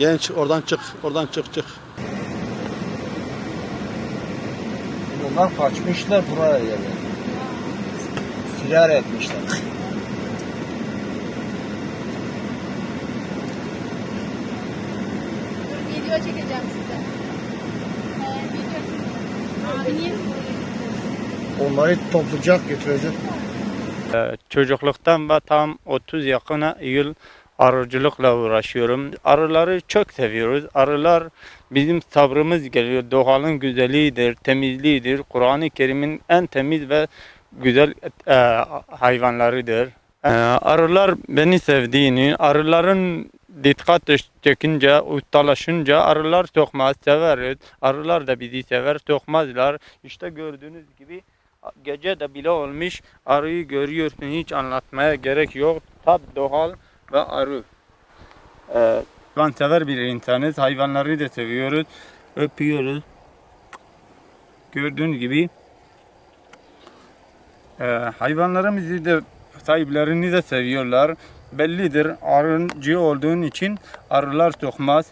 Genç oradan çık, oradan çık çık. Bunlar kaçmışlar buraya geldi. Firar etmişler. Video çekeceğim size. Ee, video. Abinin Onları toplayacak götürecek. Ee, Çocukluktan ve tam 30 yakına yıl arıcılıkla uğraşıyorum. Arıları çok seviyoruz. Arılar bizim sabrımız geliyor. Doğanın güzelliğidir, temizliğidir. Kur'an-ı Kerim'in en temiz ve güzel e, hayvanlarıdır. E, arılar beni sevdiğini, arıların dikkat çekince, ustalaşınca arılar sokmaz, severiz. Arılar da bizi sever, sokmazlar. İşte gördüğünüz gibi gece de bile olmuş. Arıyı görüyorsun hiç anlatmaya gerek yok. Tat doğal ve arı. Ee, ben sever bir insanız. Hayvanları da seviyoruz. Öpüyoruz. Gördüğünüz gibi e, hayvanlarımızı da sahiplerini de seviyorlar. Bellidir arıncı olduğun için arılar sokmaz.